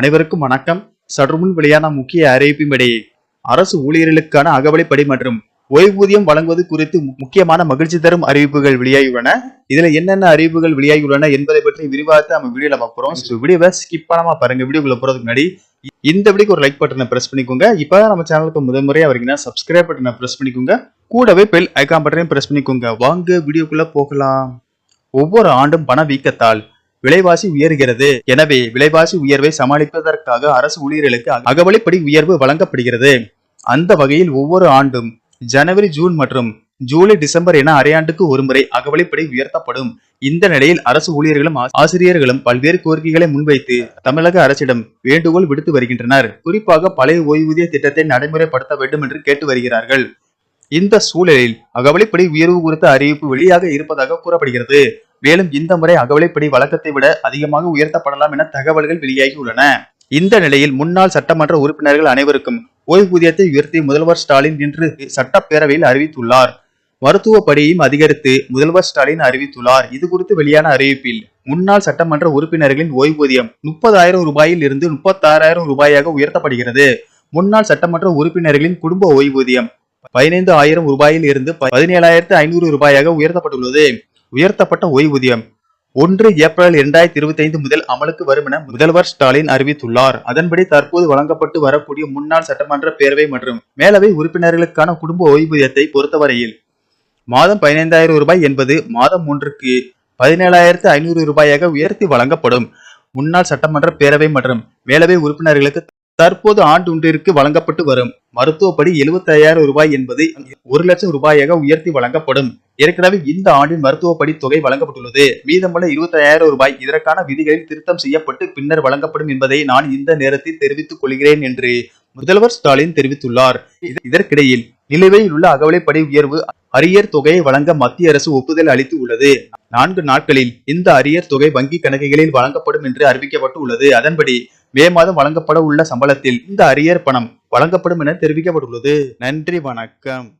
அனைவருக்கும் வணக்கம். சற்று முன் வெளியான முக்கிய அறிவிப்பின்படி அரசு ஊழியர்களுக்கான அகவலைப்படி மற்றும் ஓய்வூதியம் வழங்குவது குறித்து முக்கியமான மகிழ்ச்சி தரும் அறிவிப்புகள் வெளியாகியுள்ளன. இதுல என்னென்ன அறிவிப்புகள் வெளியாகியுள்ளன என்பதை பற்றி விரிவாக நம்ம வீடியோல பார்க்கிறோம் So, வீடியோவை ஸ்கிப் பண்ணாம பாருங்க. வீடியோக்குள்ள போறதுக்கு முன்னாடி இந்த வீடியோக்கு ஒரு லைக் பட்டனை பிரஸ் பண்ணிக்கோங்க. இப்போ நம்ம சேனலுக்கு முதல் முறையாக வரீங்கன்னா சப்ஸ்கிரைப் பட்டனை பிரஸ் பண்ணிக்கோங்க. கூடவே பெல் ஐக்கான் பட்டனையும் பிரஸ் பண்ணிக்கோங்க. வாங்க வீடியோக்குள்ள போகலாம். ஒவ்வொரு ஆண்டும் பணவீக்கத்தால் விலைவாசி உயர்கிறது. எனவே விலைவாசி உயர்வை சமாளிப்பதற்காக அரசு ஊழியர்களுக்கு அகவலைப்படி உயர்வு வழங்கப்படுகிறது. அந்த வகையில் ஒவ்வொரு ஆண்டும் ஜனவரி ஜூன் மற்றும் ஜூலை டிசம்பர் என அரையாண்டுக்கு ஒருமுறை அகவலைப்படி உயர்த்தப்படும். இந்த நிலையில் அரசு ஊழியர்களும் ஆசிரியர்களும் பல்வேறு கோரிக்கைகளை முன்வைத்து தமிழக அரசிடம் வேண்டுகோள் விடுத்து வருகின்றனர். குறிப்பாக பழைய ஓய்வூதிய திட்டத்தை நடைமுறைப்படுத்த வேண்டும் என்று கேட்டு வருகிறார்கள். இந்த சூழலில் அகவலைப்படி உயர்வு குறித்த அறிவிப்பு வெளியாக இருப்பதாக கூறப்படுகிறது. மேலும் இந்த முறை அகவலைப்படி வழக்கத்தை விட அதிகமாக உயர்த்தப்படலாம் என தகவல்கள் வெளியாகியுள்ளன. இந்த நிலையில் முன்னாள் சட்டமன்ற உறுப்பினர்கள் அனைவருக்கும் ஓய்வூதியத்தை உயர்த்தி முதல்வர் ஸ்டாலின் இன்று சட்டப்பேரவையில் அறிவித்துள்ளார். மருத்துவ படியையும் அதிகரித்து முதல்வர் ஸ்டாலின் அறிவித்துள்ளார். இது குறித்து வெளியான அறிவிப்பில் முன்னாள் சட்டமன்ற உறுப்பினர்களின் ஓய்வூதியம் முப்பதாயிரம் ரூபாயில் இருந்து முப்பத்தாறாயிரம் ரூபாயாக உயர்த்தப்படுகிறது. முன்னாள் சட்டமன்ற உறுப்பினர்களின் குடும்ப ஓய்வூதியம் பதினைந்து ஆயிரம் ரூபாயில் இருந்து பதினேழாயிரத்து ஐநூறு ரூபாயாக உயர்த்தப்பட்டுள்ளது. உயர்த்தப்பட்ட ஓய்வூதியம். ஒன்று ஏப்ரல் இரண்டாயிரத்தி இருபத்தி ஐந்து முதல் அமலுக்கு வரும் என முதல்வர் ஸ்டாலின் அறிவித்துள்ளார். அதன்படி தற்போது வழங்கப்பட்டு வரக்கூடிய முன்னாள் சட்டமன்ற பேரவை மற்றும் மேலவை உறுப்பினர்களுக்கான குடும்ப ஓய்வூதியத்தை பொறுத்தவரையில் மாதம் பதினைந்தாயிரம் ரூபாய் என்பது மாதம் ஒன்றுக்கு பதினேழாயிரத்து ஐநூறு ரூபாயாக உயர்த்தி வழங்கப்படும். முன்னாள் சட்டமன்ற பேரவை மற்றும் மேலவை உறுப்பினர்களுக்கு தற்போது ஆண்டொன்றிற்கு வழங்கப்பட்டு வரும். மருத்துவப்படி 75000 ரூபாய் என்பது ஒரு லட்சம் ரூபாயாக உயர்த்தி வழங்கப்படும். ஏற்கனவே இந்த ஆண்டின் மருத்துவப்படி தொகை வழங்கப்பட்டுள்ளது. மீதமுள்ள 25000 ரூபாய் இதற்கான விதிகளில் திருத்தம் செய்யப்பட்டு பின்னர் வழங்கப்படும் என்பதை நான் இந்த நேரத்தில் தெரிவித்துக் கொள்கிறேன் என்று முதல்வர் ஸ்டாலின் தெரிவித்துள்ளார். இதற்கிடையில் நிலுவையில் உள்ள அகவலைப்படி உயர்வு அரியர் தொகையை வழங்க மத்திய அரசு ஒப்புதல் அளித்து உள்ளது. நான்கு நாட்களில் இந்த அரியர் தொகை வங்கி கணக்குகளில் வழங்கப்படும் என்று அறிவிக்கப்பட்டு உள்ளது. அதன்படி மே மாதம் வழங்கப்பட உள்ள சம்பளத்தில் இந்த அரியர் பணம் வழங்கப்படும் என தெரிவிக்கப்பட்டுள்ளது. நன்றி வணக்கம்.